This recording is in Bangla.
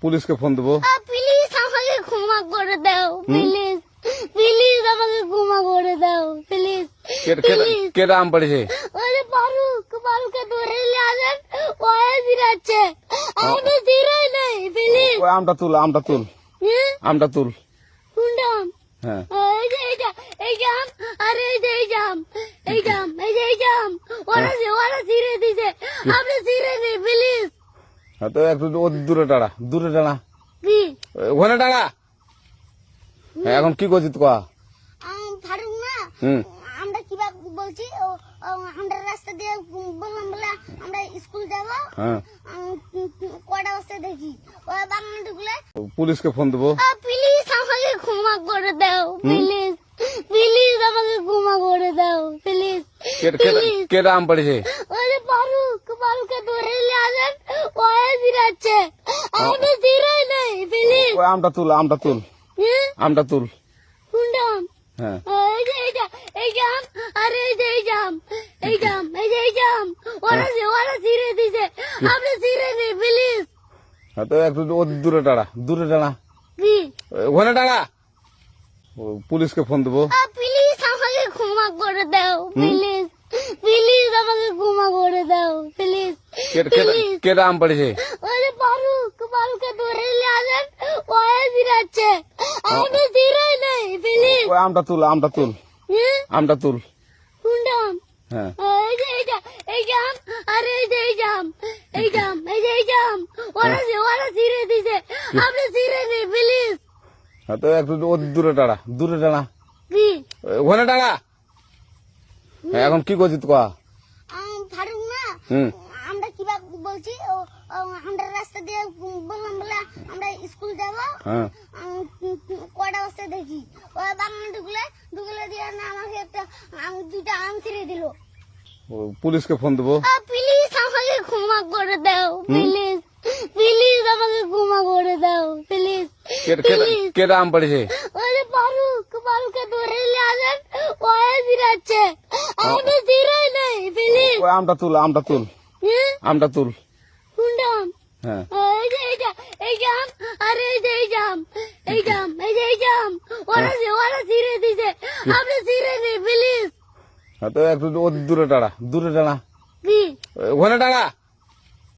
পুলিশকে ফোন দেবো। প্লিজ আমাকে ক্ষমা করে দাও প্লিজ প্লিজ আমাকে ক্ষমা করে দাও প্লিজ কে- কেটা আম পড়েছে। যে ফারুক ফারুককে ধরে নিয়ে আসেন ওয়ে জিরাচ্ছে আমি তো জিরাই নাই প্লিজ ওই আমটা তুল আমটা তুল। আমটা তুল। কোনটা হ্যাঁ। এই যে এইটা এই জাম আরে এই যে এই জাম এই জাম এই যে এই জাম ওরা যে ওরা ছিঁড়ে দিছে আপনি ছিঁড়ে নেই প্লিজ হ্যাঁ, তো একটু দূরে টাড়া দূরে টাড়া কি? ওখানে টাড়া হ্যাঁ, এখন কি করছিস কয়া আম, ফারুক না আমরা কীভাবে বলছি আমরা রাস্তা দিয়ে বললাম বলে আমরা স্কুল যাব। হ্যাঁ। কটা বস্তা দেখি। ঢুকলে পুলিশকে ফোন দেবো। প্লিজ আমাকে ক্ষমা করে দাও প্লিজ প্লিজ আমাকে ক্ষমা করে দাও প্লিজ কে- কে- কেটা আম পড়েছে? যে ফারুক ফারুককে ধরে নিয়ে আসেন। জিরাচ্ছে আমি জিরাই নাই প্লিজ ওই আমটা তুল আমটা তুল। আমটা তুল। কোনটা হ্যাঁ। এই যে এইটা এই জাম আরে এই যে এই জাম এই জাম এই যে এই জাম। ওরা ওরা ছিঁড়ে দিছে। আপনি ছিঁড়ে নেই প্লিজ হ্যাঁ, তো একটু ও দূরে টাড়া দূরে টাড়া কি ওখানে টাড়া পুলিশকে ফোন দেবো। প্লিজ আমাকে ক্ষমা করে দাও প্লিজ প্লিজ আমাকে ক্ষমা করে দাও প্লিজ কে- কে- আম পড়েছে ওই যে ফারুক ফারুককে ধরে নিয়ে আসেন ওয়ে জিরাচ্ছে আমি তো জিরাই নাই প্লিজ ওই আমটা তুল আমটা তুল। আমটা তুল। হ্যাঁ। হ্যাঁ, তো একটু দূরে দূরে কি? ওখানে হ্যাঁ, এখন কি করছিস কয়া। ফারুক না? আমরা কীভাবে বলছি আমরা রাস্তা দিয়ে বললাম বলে আমরা স্কুল যাব। হ্যাঁ বস্তা দেখি ওই বাগানে ঢুকলে ঢুকলে দিয়ে না আমাকে একটা আম দুইটা আম ছিঁড়ে দিল। ও, পুলিশকে ফোন দেবো? প্লিজ আমাকে ক্ষমা করে দাও প্লিজ প্লিজ আমাকে ক্ষমা করে দাও প্লিজ কে- কেটা আম পড়েছে? ওই যে ফারুক ফারুককে ধরে নিয়ে আসেন ওয়ে জিরাচ্ছে আমি জিরাই নাই প্লিজ ওই আমটা তুল আমটা তুল। আমটা তুল। কোনটা আম? হ্যাঁ। এই যে এইটা এই জাম আরে এই যে এই জাম এই জাম এই যে এই জাম ওরা যে ওরা ছিঁড়ে দিছে। আপনি ছিঁড়ে নেই প্লিজ হ্যাঁ, তো একটু দূরে টাড়া দূরে টাড়া কি? ওখানে টাড়া